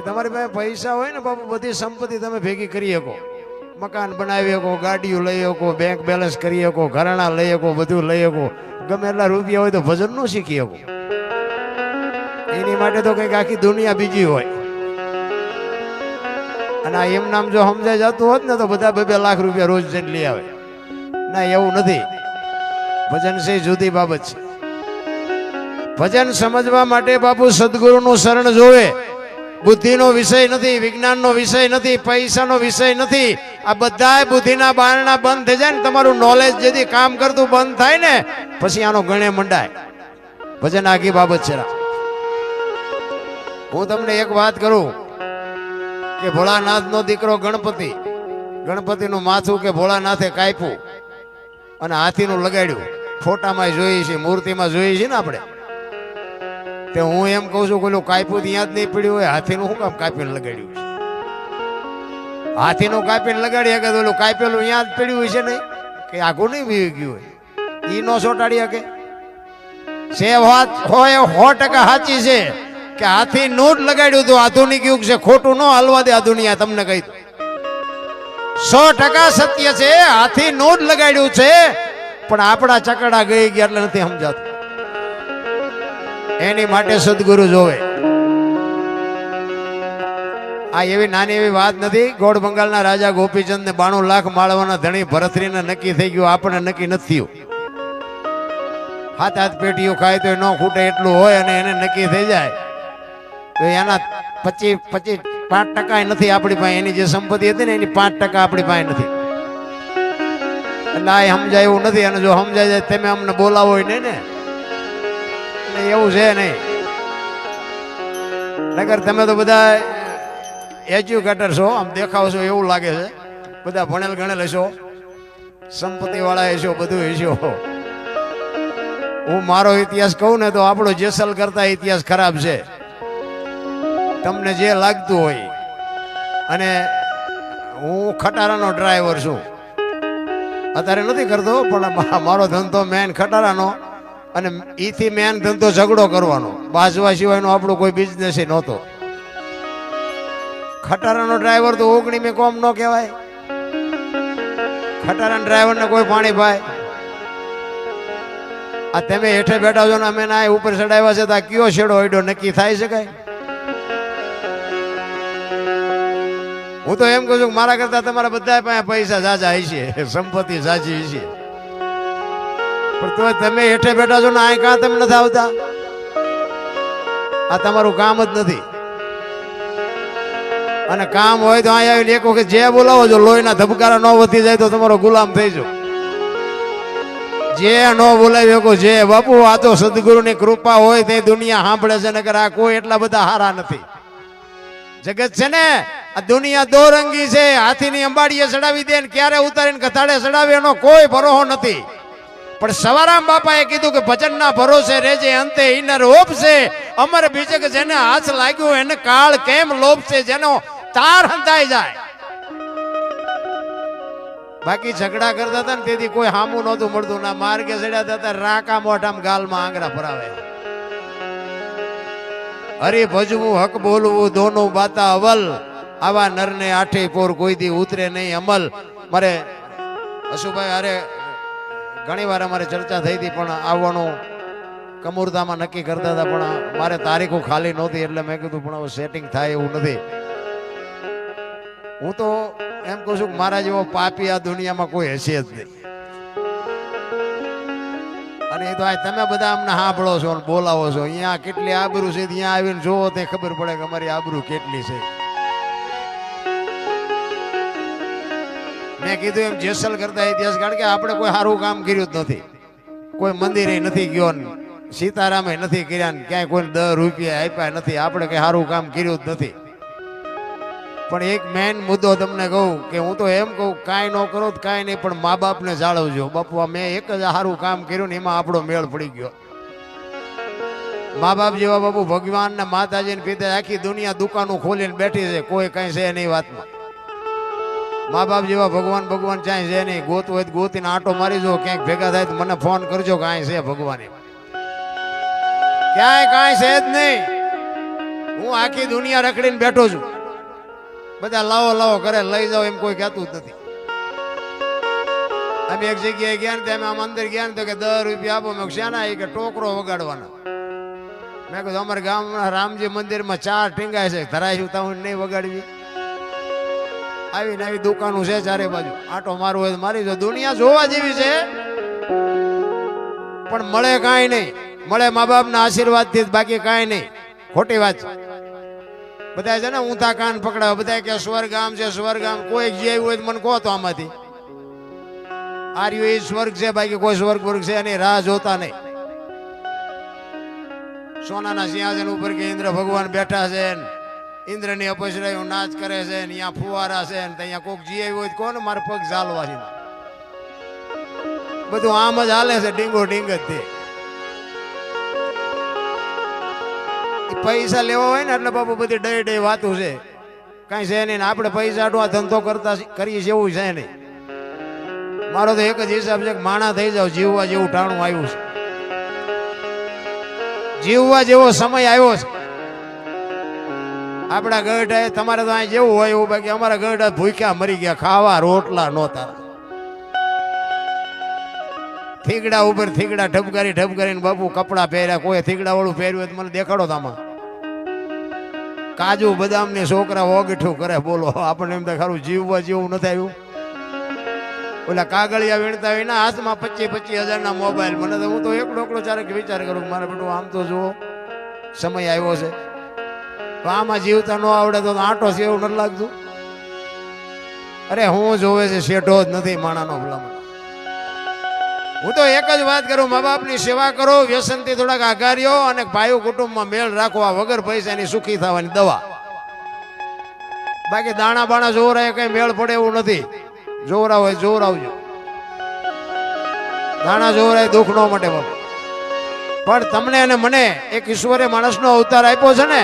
તમારી પાસે પૈસા હોય ને બાપુ, બધી સંપત્તિ તમે ભેગી કરી શકો. મકાન બનાવી શકો, ગાડીઓ લઈ શકો બેંક બેલેન્સ કરી શકો, ઘરેણા લઈ શકો, બધું લઈ શકો. ગમે એટલા રૂપિયા હોય તો ભજન ન શીખી શકો. એની માટે તો કંઈક આખી દુનિયા બીજી હોય. અને આ એમ નામ જો સમજાઈ જતું હોત ને તો બધા બે બે લાખ રૂપિયા રોજ જઈને લઈ આવે. ના, એવું નથી. ભજન છે જુદી બાબત છે. ભજન સમજવા માટે બાપુ સદગુરુનું શરણ જોવે. બુદ્ધિનો વિષય નથી, વિજ્ઞાનનો વિષય નથી, પૈસાનો વિષય નથી. આ બધા બુદ્ધિના બારણા બંધ થઈ જાય ને તમારું નોલેજ જેથી કામ કરતું બંધ થાય ને, પછી આનો ગણે મંડાય. ભજન આગી બાબત છે હું તમને એક વાત કરું કે ભોળાનાથનો દીકરો ગણપતિ, ગણપતિનું માથું કે ભોળાનાથે કાપ્યું અને હાથીનું લગાડ્યું. ફોટામાં જોઈએ છીએ મૂર્તિમાં જોઈએ છીએ ને આપણે? તે હું એમ કહું છું પેલું કાપ્યું ત્યાં યાદ નહીં પડ્યું હોય. હાથીનું શું કામ કાપીને લગાડ્યું છે? હાથીનું કાપીને લગાડી કે ઓલું કાપેલું યાદ પડ્યું હોય છે નહીં? કે આખું નહીં વી ગયું હોય? એ નો ચોટાડી શકે. છે વાત હોય, સો ટકા સાચી છે કે હાથી નું જ લગાડ્યું હતું આધુનિક યુગ છે, ખોટું ન હાલવા દે આધુનિયા તમને કહી સો ટકા સત્ય છે હાથી નું જ લગાડ્યું છે, પણ આપણા ચકડા ગઈ ગયા એટલે નથી સમજાતું. એની માટે સદગુરુ જોવે. આ એવી નાની એવી વાત નથી. ગોળ બંગાળના રાજા ગોપીચંદ ને બાણું લાખ માળવાના ધણી ભરતરીને નક્કી થઈ ગયું આપણે નક્કી નથી હાથ હાથ પેટીઓ ખાય તો ન ખૂટે એટલું હોય અને એને નક્કી થઈ જાય. તો એના પચીસ પચીસ પાંચ ટકા નથી આપણી પાસે. એની જે સંપત્તિ હતી ને, એની પાંચ ટકા આપણી પાસે નથી. એટલે આ સમજાય એવું નથી. અને જો સમજાય જાય, તમે અમને બોલાવો નહીં ને. એટલે એવું છે નહીં. નગર તમે તો બધા એજ્યુકેટર છો, આમ દેખાવ છો એવું લાગે છે. બધા ભણેલ ગણેલ હશો સંપત્તિ વાળા હશો, બધું હશો. હું મારો ઇતિહાસ કહું ને તો આપણો જેસલ કરતા ઇતિહાસ ખરાબ છે. તમને જે લાગતું હોય. અને હું ખટારાનો ડ્રાઈવર છું. અત્યારે નથી કરતો, પણ મારો ધંધો મેન ખટારાનો. અને ઈથી મેન ધંધો ઝઘડો કરવાનો. બાજવા સિવાયનો આપણો કોઈ બિઝનેસ નહોતો. ખટારાનો ડ્રાઈવર તો ઓગણી મેં કોમ ન કહેવાય. ખટારાના ડ્રાઈવરને કોઈ પાણી પાય આ તમે હેઠે બેઠા છો ને અમે ના ઉપર ચડાવ્યા છે તો આ કયો છેડો હોયડો નક્કી થાય છે કઈ? હું તો એમ કહું છું મારા કરતા તમારા બધા પાસે પૈસા જાજા હશે, સંપત્તિ જાજી હશે. પણ તો તમે હેઠે બેઠા છો ને આ કાં તમે નથી આવતા? આ તમારું કામ જ નથી. અને કામ હોય તો અહીંયા આવીને એક વખત જે બોલાવો છો લોહીના ધબકારા ન વધી જાય તો તમારો ગુલામ થઈ જાઓ. જે ન બોલાવી શકો, જે બાપુ, આ તો સદગુરુની કૃપા હોય તે દુનિયા સાંભળે છે નગર આ કોઈ એટલા બધા હારા નથી. જગત છે ને, આ દુનિયા દોરંગી છે, હાથીની અંબાડીએ ચડાવી દે ને ક્યારે ઉતારીને કથાડે ચડાવે એનો કોઈ ભરોહો નથી. પણ સવારામ બાપાએ કીધું કે ભજનના ભરોસે રેજે અંતે ઇનર ઓપશે. અમર બીજે કે જેને હાથ લાગ્યો એને કાળ કેમ લોપશે, જેનો તાર હંતાઈ જાય. બાકી ઝઘડા કરતા હતા ને તેથી કોઈ હામું નહોતું મળતું ના માર્ગે ચડ્યા હતા રાકા મોઢામ ગાલમાં આંગળા ભરાવે. હરે ભજવું, હક બોલવું દોનું બાતા અવલ. આવા નરને આઠે પોર કોઈ દી ઉતરે નહીં અમલ. મારે અશુભાઈ, અરે ઘણી વાર અમારે ચર્ચા થઈ હતી, પણ આવવાનું કમુરતામાં નક્કી કરતા હતા, પણ મારે તારીખો ખાલી નહોતી, એટલે મેં કીધું, પણ હવે સેટિંગ થાય એવું નથી. હું તો એમ કહું છું કે મારા જેવો પાપી આ દુનિયામાં કોઈ હશે જ નહીં. અને એ તો આ તમે બધા અમને સાંભળો છો અને બોલાવો છો. અહીંયા કેટલી આબરૂ છે, ત્યાં આવીને જોવો તે ખબર પડે કે અમારી આબરૂ કેટલી છે. મેં કીધું એમ જેસલ કરતા ઇતિહાસ કારણ કે આપણે કોઈ સારું કામ કર્યું જ નથી. કોઈ મંદિરે નથી ગયો સીતારામે નથી કર્યા ને, ક્યાંય કોઈ દસ રૂપિયા આપ્યા નથી. આપણે કઈ સારું કામ કર્યું જ નથી. પણ એક મેન મુદ્દો તમને કહું કે હું તો એમ કહું, કાંઈ ન કરો તો કાંઈ નહીં, પણ મા બાપને જાળવજો. બાપુ મેં એક જ સારું કામ કર્યું ને એમાં આપણો મેળ પડી ગયો. મા બાપ જેવા બાપુ ભગવાન ને માતાજી ને પિતા આખી દુનિયા દુકાનો ખોલીને બેઠી છે. કોઈ કઈ છે નહીં વાતમાં. મા બાપ જેવા ભગવાન ભગવાન ચાય છે નહીં. ગોત હોય ગોતીને આટો મારી જો, ક્યાંક ભેગા થાય તો મને ફોન કરજો કાંઈ છે ભગવાન. ક્યાંય કાંઈ છે જ નહીં. હું આખી દુનિયા રખડીને બેઠો છું. બધા લાવો લાવો કરે લઈ જાઓ એમ કોઈ કહેતું જ નથી. અમે એક જગ્યાએ ગયા ને અમે આમ અંદર ગયા ને તો કે દસ રૂપિયા આપો. મેં શાના? એ કે ટોકરો વગાડવાના. મેં કીધું, અમારા ગામના રામજી મંદિરમાં ચાર ટીંગાય છે. ધરાયું તો હું નહીં વગાડવી. આવીને નવી દુકાનો છે ચારે બાજુ. આટો મારવો હોય મારી જો દુનિયા જોવા જેવી છે. પણ મળે કાંઈ નહીં. મળે મા બાપના આશીર્વાદથી જ બાકી કાંઈ નહીં. ખોટી વાત છે. બધા છે ને ઊંધા કાન પકડાવે. બધા કે સ્વર્ગામ છે, સ્વર્ગામ. કોઈ જે આવ્યું હોય મને કહો તો આમાંથી. આર્યું એ સ્વર્ગ છે, બાકી કોઈ સ્વર્ગ વર્ગ છે એની રાહ જોતા નહીં. સોનાના સિંહાસન ઉપર કે ઇન્દ્ર ભગવાન બેઠા છે ને. ઇન્દ્રની અપસરાયું નાચ કરે છે ને અહીંયા ફુવારા છે ને ત્યાં કોક જીએ હોય કોને મારે પગ ચાલવા છે બધું આમ જ હાલે છે, ડીંગો ડીંગ જ તે. પૈસા લેવા હોય ને એટલે બાપુ બધી ડે ડે વાતું છે. કાંઈ છે નહીં આપણે પૈસા આ ધંધો કરતા કરીએ છીએ એવું છે નહીં. મારો તો એક જ હિસાબ છે કે માણા થઈ જાવ જીવવા જેવું ટાણું આવ્યું છે. જીવવા જેવો સમય આવ્યો છે. આપણા ગઢ તમારે તો અહીં જેવું હોય એવું બાકી અમારા ગઢ ભૂખ્યા મરી ગયા, ખાવા રોટલા નહોતા થીગડા ઉપર થીગડા ઠપકારી ઠપકારીને બાપુ કપડા પહેર્યા, કોઈ થીગડા વાળું પહેર્યું તો મને દેખાડો તામાં કાજુ બદામ ને છોકરા ઓગઠું કરે, બોલો, આપણને એમ તો ખરું જીવવા જેવું નથી આવ્યું. ઓલા કાગળિયા વીણતા હોય ના હાથમાં પચીસ પચીસ હજારના મોબાઈલ. મને તો હું તો એક એકલો ચારે વિચાર કરું મારે બેટું આમ તો જુઓ, સમય આવ્યો છે. તો આમાં જીવતા ન આવડે તો આંટો છે એવું નથી લાગતું. અરે હું જોવે છે શેઠો જ નથી માણાનો ભલામણ. હું તો એક જ વાત કરું મા બાપની સેવા કરો, વ્યસનથી થોડાક આઘારીઓ અને ભાઈઓ કુટુંબમાં મેળ રાખવા વગર પૈસાની સુખી થવાની દવા. બાકી દાણા બાણા જોવરાય કઈ મેળ પડે એવું નથી. જોવરા હોય જોવરાવજો. દાણા જોવરાય દુઃખ ન મટે બાપુ પણ તમને અને મને એક ઈશ્વરે માણસનો અવતાર આપ્યો છે ને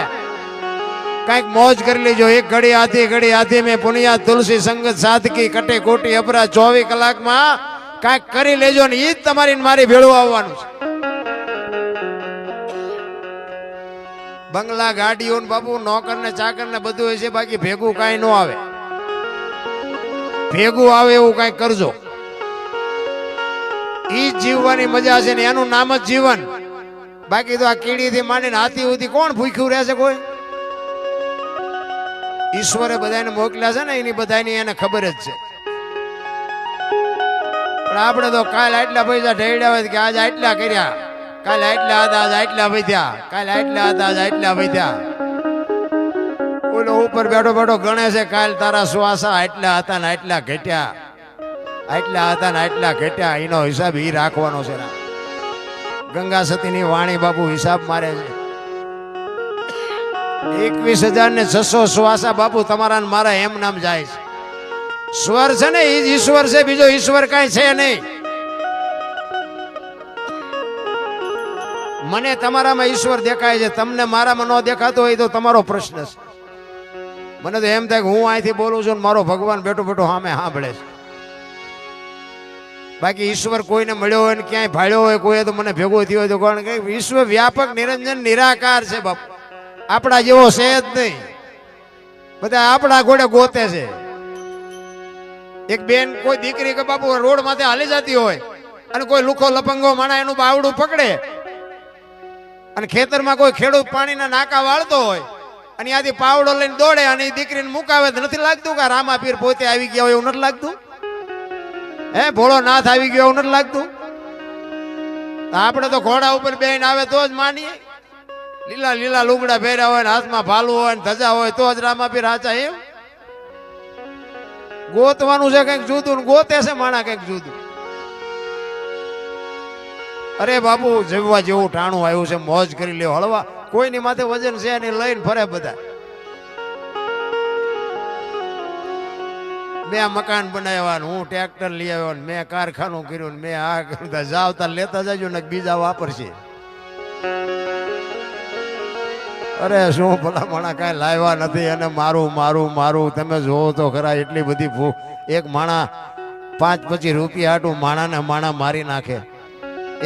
કાંઈક મોજ કરી લેજો. એક ઘડી આધી ઘડી આધી મેં પુનિયા તુલસી સંગત સાધકી કટે કોટી અપરા ચોવીસ કલાકમાં કાંઈક કરી લેજો ને એ જ તમારી મારી ભેળું આવવાનું છે. બંગલા ગાડીઓ બાપુ, નોકર ને ચાકર ને બધું હોય છે, બાકી ભેગું કાંઈ ન આવે. ભેગું આવે એવું કાંઈક કરજો. જ જીવવાની મજા છે ને એનું નામ જ જીવન. બાકી તો આ કીડીથી માંડીને હાથી સુધી કોણ ભૂખ્યું રહેશે કોઈ? ઈશ્વરે બધાને મોકલ્યા છે ને, એની બધાની એને ખબર જ છે. પણ આપણે તો કાલ આટલા પૈસા ઢેડ્યા હોય કે આજ આટલા કર્યા. કાલ આટલા હતા, આજ આટલા વધ્યા કાલ આટલા હતા, આજ આટલા વધ્યા ઓલો ઉપર બેઠો બેઠો ગણે છે, કાલ તારા શ્વાસા આટલા હતા ને આટલા ઘટ્યા. આટલા હતા ને આટલા ઘટ્યા. એનો હિસાબ એ રાખવાનો છે. ગંગા સતીની વાણી બાપુ હિસાબ મારે છે. એકવીસ હજાર ને છસો સુવાસા બાપુ તમારા મારા એમ નામ જાય છે. સ્વર છે ને એ જ ઈશ્વર છે, બીજો ઈશ્વર કાંઈ છે નહીં. મને તમારામાં ઈશ્વર દેખાય છે, તમને મારામાં ન દેખાતો હોય તો તમારો પ્રશ્ન છે. મને તો એમ થાય કે હું અહીંથી બોલું છું મારો ભગવાન બેઠો બેઠો સામે સાંભળે છે. બાકી ઈશ્વર કોઈને મળ્યો હોય ને ક્યાંય ભાળ્યો હોય કોઈ તો મને ભેગો થયો હોય તો કોણ કે વિશ્વ વ્યાપક, નિરંજન, નિરાકાર છે બાપુ. આપણા જેવો છે જ નહીં. બધા આપણા ઘોડે ગોતે છે. એક બેન કોઈ દીકરી કે બાપુ રોડ માથે હાલી જતી હોય અને કોઈ લુખો લપંગો માણા એનું બાવડું પકડે અને ખેતરમાં કોઈ ખેડૂત પાણીના નાકા વાળતો હોય અને ત્યાંથી પાવડો લઈને દોડે અને એ દીકરીને મુકાવે તો નથી લાગતું કે રામા રામાપીર પોતે આવી ગયા હોય એવું નથી લાગતું? હે, ભોળો નાથ આવી ગયો એવું નથી લાગતું? આપણે તો ઘોડા ઉપર બેન આવે તો જ માનીએ. લીલા લીલા લુગડા પહેર્યા હોય ને હાથમાં ભાલું હોય ને ધજા હોય, તો જ રામાપીર હાચા એમ? ગોતવાનું છે કંઈક જુદું ને ગોતે છે માણા કંઈક જુદું. અરે બાપુ જમવા જેવું ટાણું આવ્યું છે, મોજ કરી લ્યો, હળવા. કોઈની માથે વજન છે નહીં, લઈને ફરે બધા. મેં મકાન બનાવ્યા ને હું ટ્રેક્ટર લઈ આવ્યો ને મેં કારખાનું કર્યું ને મેં આ કરતા જાવતા લેતા જજો ને બીજા વાપરશે. અરે શું ભલા માણા કાંઈ લાવ્યા નથી અને મારું મારું મારું. તમે જોવો તો ખરા એટલી બધી ભૂખ એક માણા પાંચ પચીસ રૂપિયા હાટું માણાને માણા મારી નાખે.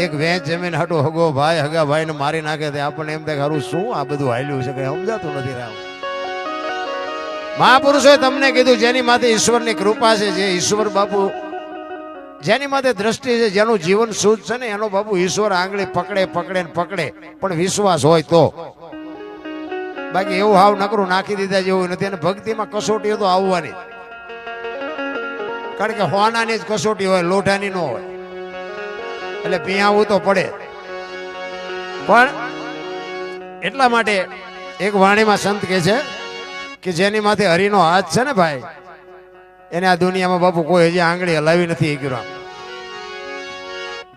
એક વેચ જમીન હાટું હગો ભાઈ, હગા ભાઈને મારી નાખે તે આપણને એમ થાય હારું શું આ બધું હાલ્યું છે, કંઈ સમજાતું નથી રામ. મહાપુરુષોએ તમને કીધું જેની માથે ઈશ્વરની કૃપા છે, જે ઈશ્વર બાપુ જેની માથે દ્રષ્ટિ છે, જેનું જીવન શુદ્ધ છે ને એનો બાપુ ઈશ્વર આંગળી પકડે પકડે ને પકડે. પણ વિશ્વાસ હોય તો. બાકી એવું હાવ નકરું નાખી દીધા જેવું નથી. અને ભક્તિમાં કસોટીઓ તો આવવાની. કારણ કે હોનાની જ કસોટી હોય, લોઢાની ન હોય. એટલે પિયાવું તો પડે. પણ એટલા માટે એક વાણીમાં સંત કહે છે કે જેની માથે હરિનો હાથ છે ને ભાઈ, એને આ દુનિયામાં બાપુ કોઈ હજી આંગળી હલાવી નથી કર્યું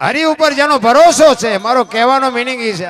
હરિ ઉપર જેનો ભરોસો છે, મારો કહેવાનો મિનિંગ એ છે.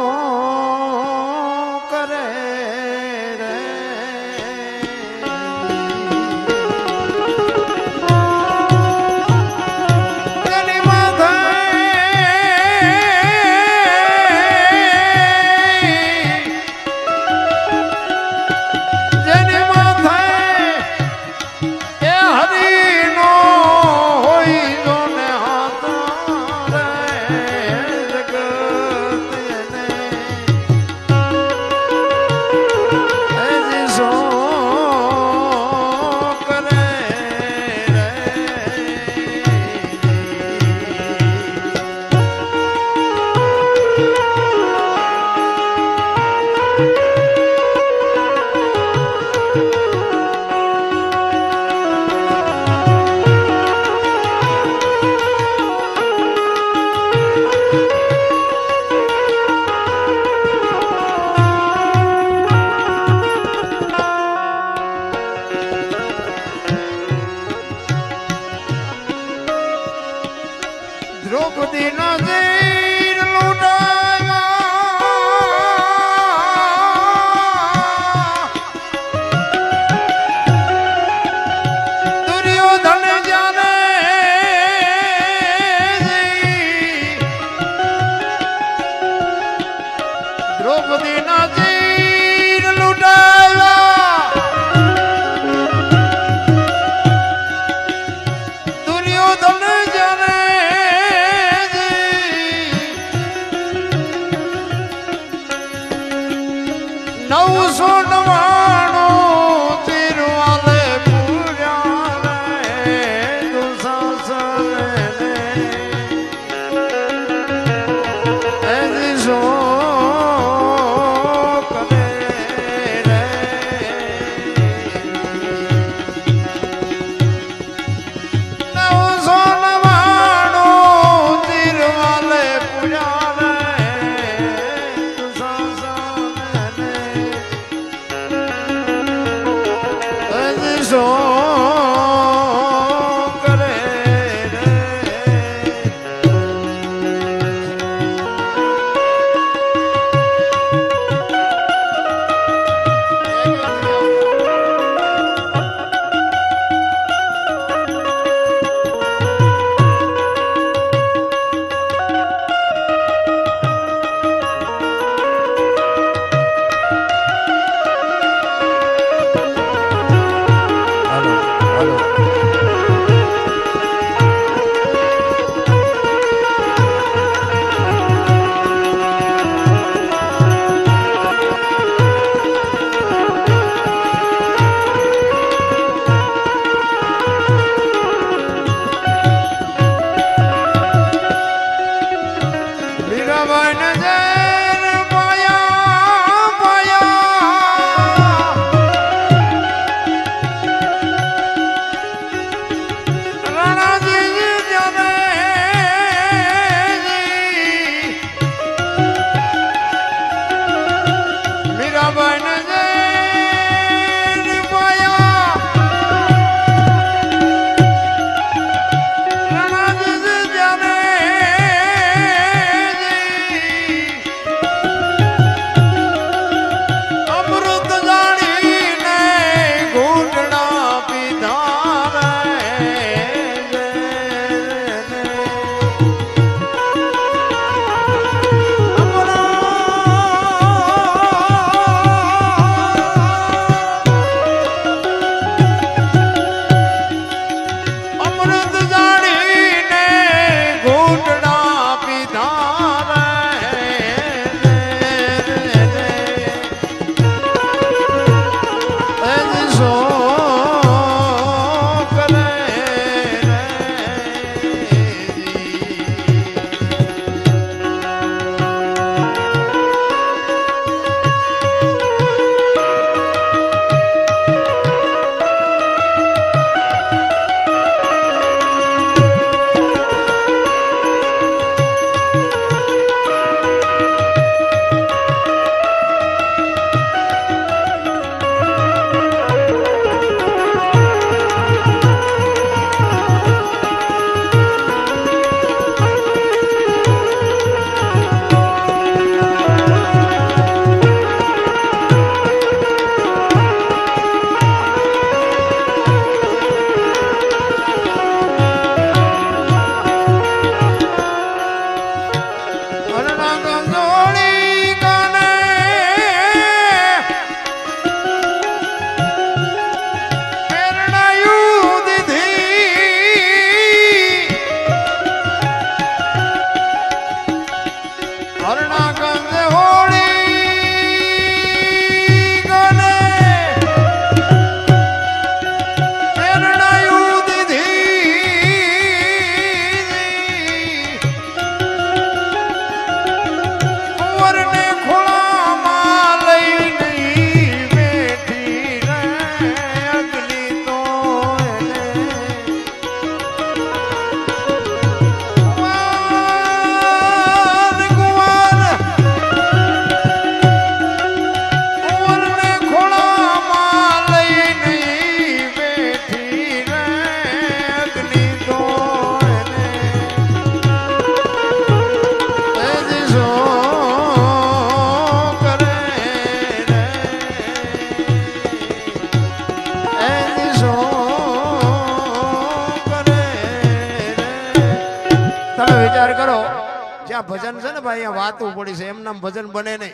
વાતું પડી છે, એમનામ ભજન બને નહીં.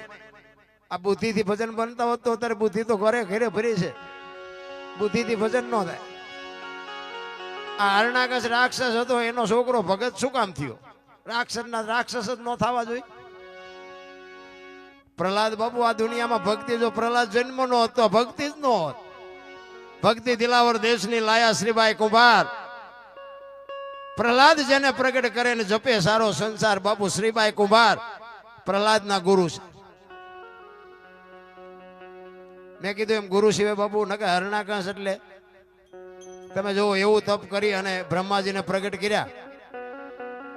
આ બુદ્ધિથી ભજન બનતા હોત તો અત્યારે બુદ્ધિ તો ઘરે ઘરે ભરી છે. બુદ્ધિથી ભજન ન થાય. આ હરણાકશ રાક્ષસ હતો, એનો છોકરો ભગત શું કામ થયો? રાક્ષસના રાક્ષસ જ ન થવા જોઈએ. પ્રહલાદ બાબુ આ દુનિયામાં ભક્તિ જો પ્રહલાદ જન્મ નો હતો ભક્તિ જ નો હોત. ભક્તિ દિલાવર દેશની લાયા શ્રીભાઈ કુંભાર. પ્રહલાદ જેને પ્રગટ કરે ને જપે સારો સંસાર બાપુ શ્રીબાઈ કુંભાર. પ્રહલાદના ગુરુ મેં કીધું એમ ગુરુ શિવે બાબુ નકે હરણાકાશ એટલે તમે જો એવું તપ કરી અને બ્રહ્માજીને પ્રગટ કર્યા.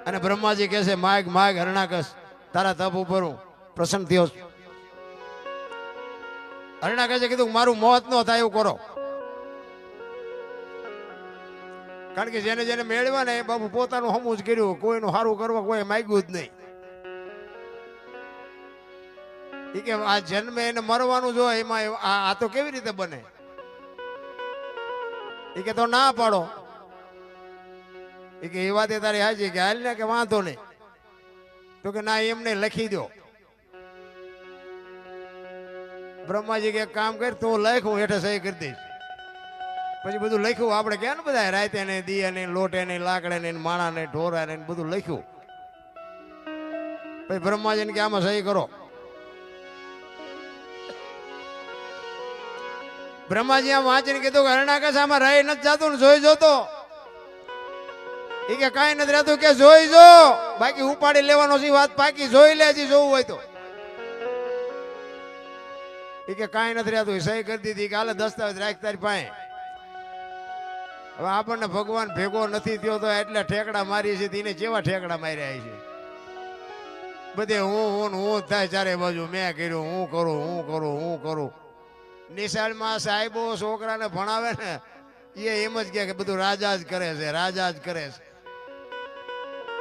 અને બ્રહ્માજી કહે છે, માગ માગ હરણાકશ તારા તપ ઉપર હું પ્રસન્ન થયો છું. હરણાકશે કીધું, મારું મોત ન થાય એવું કરો. કારણ કે જેને જેને મેળવ્યા ને એ બાપુ પોતાનું હમું જ કર્યું, કોઈનું સારું કરવા કોઈ માગ્યું જ નહીં. ઈ કે આ જન્મે એને મરવાનું જો, એમાં એ- આ તો કેવી રીતે બને? એ કે તો ના પાડો. એ કે એ વાત એ તારી હાજી કે હાલ ને કે વાંધો નહીં. તો કે ના, એમને લખી દો બ્રહ્માજી કે કામ કર, તું લખું હેઠે સહી કરી દઈશ. પછી બધું લખ્યું, આપણે કે ને બધા રાતે ને દિયા ને લોટે ને લાકડે ને માણા ને ઢોરા ને બધું લખ્યું. પછી બ્રહ્માજીને કે આમાં સહી કરો. બ્રહ્માજી આમ વાંચીને કીધું કે હરણાકશ આમાં રહી નથી જતું ને જોઈ જોતો એ કે કાંઈ નથી રહેતું, કે જોઈ જો. બાકી ઉપાડી લેવાનો છે વાત બાકી જોઈ લે, હજી જોવું હોય તો. એ કે કાંઈ નથી રહેતું સહી કરી દીધી કે હાલે દસ્તાવેજ રાખ તારી પાસે. હવે આપણને ભગવાન ભેગો નથી થયો તો એટલે ઠેકડા મારી છે તેને કેવા ઠેકડા માર્યા છે? બધે હું હું હું થાય ચારે બાજુ, મેં કર્યું, હું કરું હું કરું હું કરું. નિશાળમાં સાહેબો છોકરાને ભણાવે ને, એ એમ જ કે બધું રાજા જ કરે છે, રાજા જ કરે છે.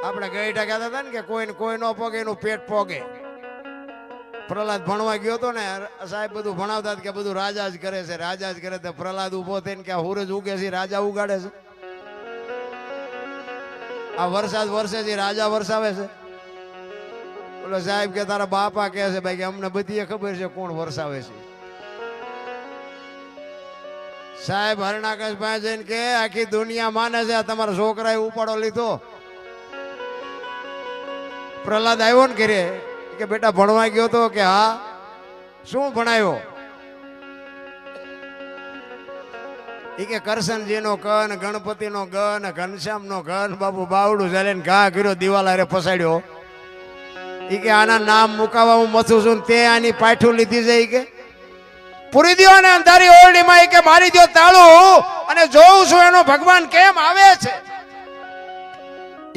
આપણે ગઈ કહેતા હતા ને કે કોઈને કોઈ ન પોગે, એનું પેટ પોગે. પ્રહલાદ ભણવા ગયો હતો ને, સાહેબ બધું ભણાવતા કે બધું રાજા જ કરે છે, રાજા જ કરે તો પ્રહલાદ ઊભો થઈને કે હુરજ ઉગે છે રાજા ઉગાડે છે. આ વરસાદ વરસે છે રાજા વરસાવે છે. બોલો સાહેબ કે, તારા બાપા કહે છે, ભાઈ, કે અમને બધી ખબર છે કોણ વરસાવે છે. સાહેબ હરણાકશભાઈ જઈને કે આખી દુનિયા માને છે તમારા છોકરાએ ઉપાડો લીધો. પ્રહલાદ આવ્યો ને ઘરે, કે બેટા ભણવા ગયો તો કે હા? શું ભણાયો? ઈ કે કરશનજીનો કન ગણપતિનો ગન ઘનશ્યામનો ઘન, બાપુ બાવડું ચાલે ને ઘા કર્યો, દિવાલ અરે ફસાડ્યો. ઈ કે આના નામ મુકાવા હું મથું છું તે આની પાઠું લીધી છે એ કે? પૂરી દ્યો અને અંધારી ઓરડીમાં એ કે મારી દ્યો તાળું અને જોઉં છું એનો ભગવાન કેમ આવે છે?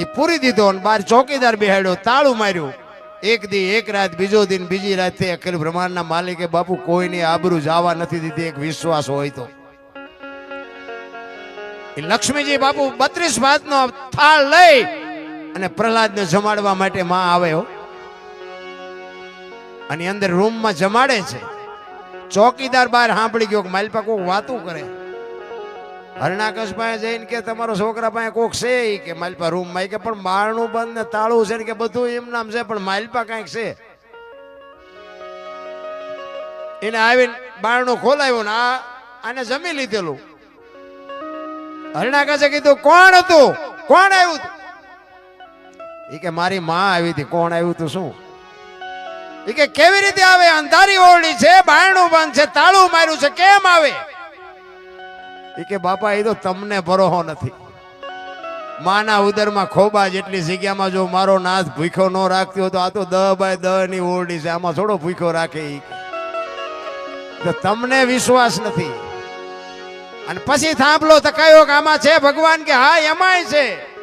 એ પૂરી દીધો અને બાર ચોકીદાર બેહાડ્યો, તાળું માર્યું. એક દી, એક રાત, બીજો દિન, બીજી રાત અખિલ બ્રહ્માંડના માલિકે બાપુ કોઈની આબરૂ જવા નથી દીધી, એક વિશ્વાસ હોય તો. લક્ષ્મીજી બાપુ બત્રીસ ભાતનો થાળ લઈ અને પ્રહલાદને જમાડવા માટે માં આવે અને અંદર રૂમમાં જમાડે છે. ચોકીદાર બહાર સાંભળી ગયો કે માલપા કોક વાતું કરે. હરણાકશ પાસે જઈને કે તમારો છોકરા પાસે કોક છે એ કે માલપા રૂમમાં. કે પણ બારણું બંધ ને તાળું છે ને કે બધું એમ નામ છે, પણ માલપા કાંઈક છે. એને આવીને બારણું ખોલાવ્યું ને આ આને જમી લીધેલું. હરણાકશે કીધું, કોણ હતું? કોણ આવ્યું એ કે, મારી માં આવી હતી. કોણ આવ્યું હતું શું? કે કેવી રીતે આવે? અંધારી ઓરડી છે, બાયણું બંધ છે, તાળું માર્યું છે, કેમ આવે? એ કે બાપા એ તો તમને ભરોહો નથી. માના ઉદરમાં ખોબા જેટલી જગ્યામાં જો મારો નાથ ભૂખ્યો ન રાખતો તો આ તો દ બાય દ ની ઓરડી છે. આમાં થોડો ભૂખ્યો રાખે તો તમને વિશ્વાસ નથી. અને પછી થાંભલો તકાયો કે આમાં છે ભગવાન કે હા, એમાંય છે.